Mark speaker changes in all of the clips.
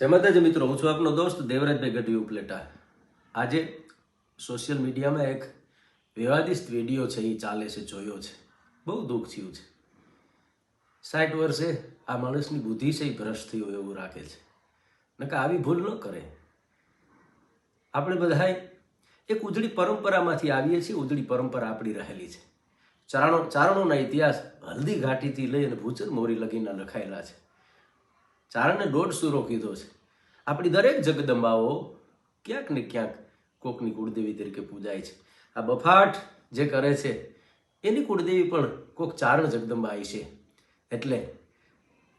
Speaker 1: જય માતાજી મિત્રો, હું છું આપનો દોસ્ત દેવરાજભાઈ ગઢવી ઉપલેટા. આજે સોશિયલ મીડિયામાં એક વિવાદિત વીડિયો છે, એ ચાલે છે, જોયો છે. બહુ દુઃખ થયું છે. સાઠ વર્ષે આ માણસની બુદ્ધિ છે, એ ભ્રષ્ટ થઈ હોય એવું રાખે છે. નકા આવી ભૂલ ન કરે. આપણે બધાય એક ઉજળી પરંપરામાંથી આવીએ છીએ, ઉજળી પરંપરા આપણી રહેલી છે. ચારણો, ચારણોના ઇતિહાસ હલ્દી ઘાટીથી લઈ અને ભૂચર મોરી લગીના લખાયેલા છે. ચારણે દોઢ સુરો કીધો છે. આપણી દરેક જગદંબાઓ ક્યાંક ને ક્યાંક કોકની કુળદેવી તરીકે પૂજાય છે. આ બફાટ જે કરે છે, એની કુળદેવી પણ કોક ચારણ જગદંબા છે. એટલે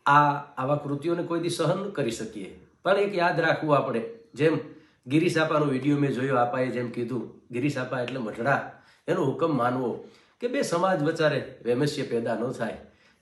Speaker 1: આ આવા કૃતિઓને કોઈ દી સહન કરી શકીએ. પણ એક યાદ રાખવું આપણે. જેમ ગિરીશ આપાનો વીડિયો મેં જોયો, આપાએ જેમ કીધું ગિરીશ એટલે મઢડા. એનો હુકમ માનવો કે બે સમાજ વચારે વેમસ્ય પેદા ન થાય.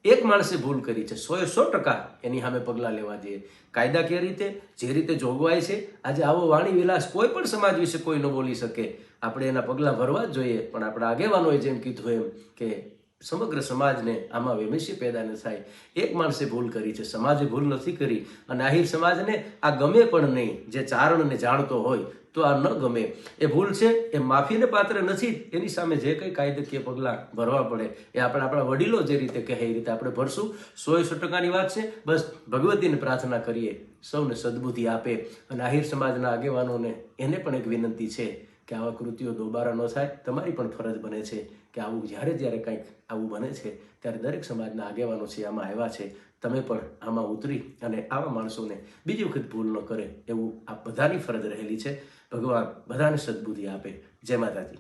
Speaker 1: એક માણસે ભૂલ કરી છે. સો સો ટકા એની સામે પગલાં લેવા જોઈએ. કાયદાકીય રીતે જે રીતે જોગવાય છે, આજે આવો વાણી વિલાસ કોઈ પણ સમાજ વિશે કોઈ ન બોલી શકે. આપણે એના પગલાં ભરવા જ જોઈએ. પણ આપણા આગેવાનોએ જેમ કીધું એમ કે સમગ્ર સમાજને આમાં વેમસ્ય પેદા ન થાય. એક માણસે ભૂલ કરી છે, સમાજે ભૂલ નથી કરી અને આહિર સમાજને આ ગમે પણ નહીં, જે ચારણને જાણતો હોય તો આ ન ગમે. એ ભૂલ છે, એ માફીને પાત્ર નથી, એની સામે જે કંઈ કાયદાકીય પગલાં ભરવા પડે, એ આપણે આપણા વડીલો જે રીતે કહે એ રીતે આપણે ભરશું. સો સો ટકાની વાત છે, બસ ભગવતીને પ્રાર્થના કરીએ, સૌને સદબુદ્ધિ આપે અને આહિર સમાજના આગેવાનોને એને પણ એક વિનંતી છે કે આવા કૃતિઓ દોબારા ન થાય, તમારી પણ ફરજ બને છે કે આવું જ્યારે જ્યારે કંઈક આવું બને છે, ત્યારે દરેક સમાજના આગેવાનો છે, આમાં આવ્યા છે. તમે પણ આમાં ઉતરી અને આવા માણસોને બીજી વખત ભૂલ ન કરે એવું આ બધાની ફરજ રહેલી છે. ભગવાન બધાને સદબુદ્ધિ આપે. જય માતાજી.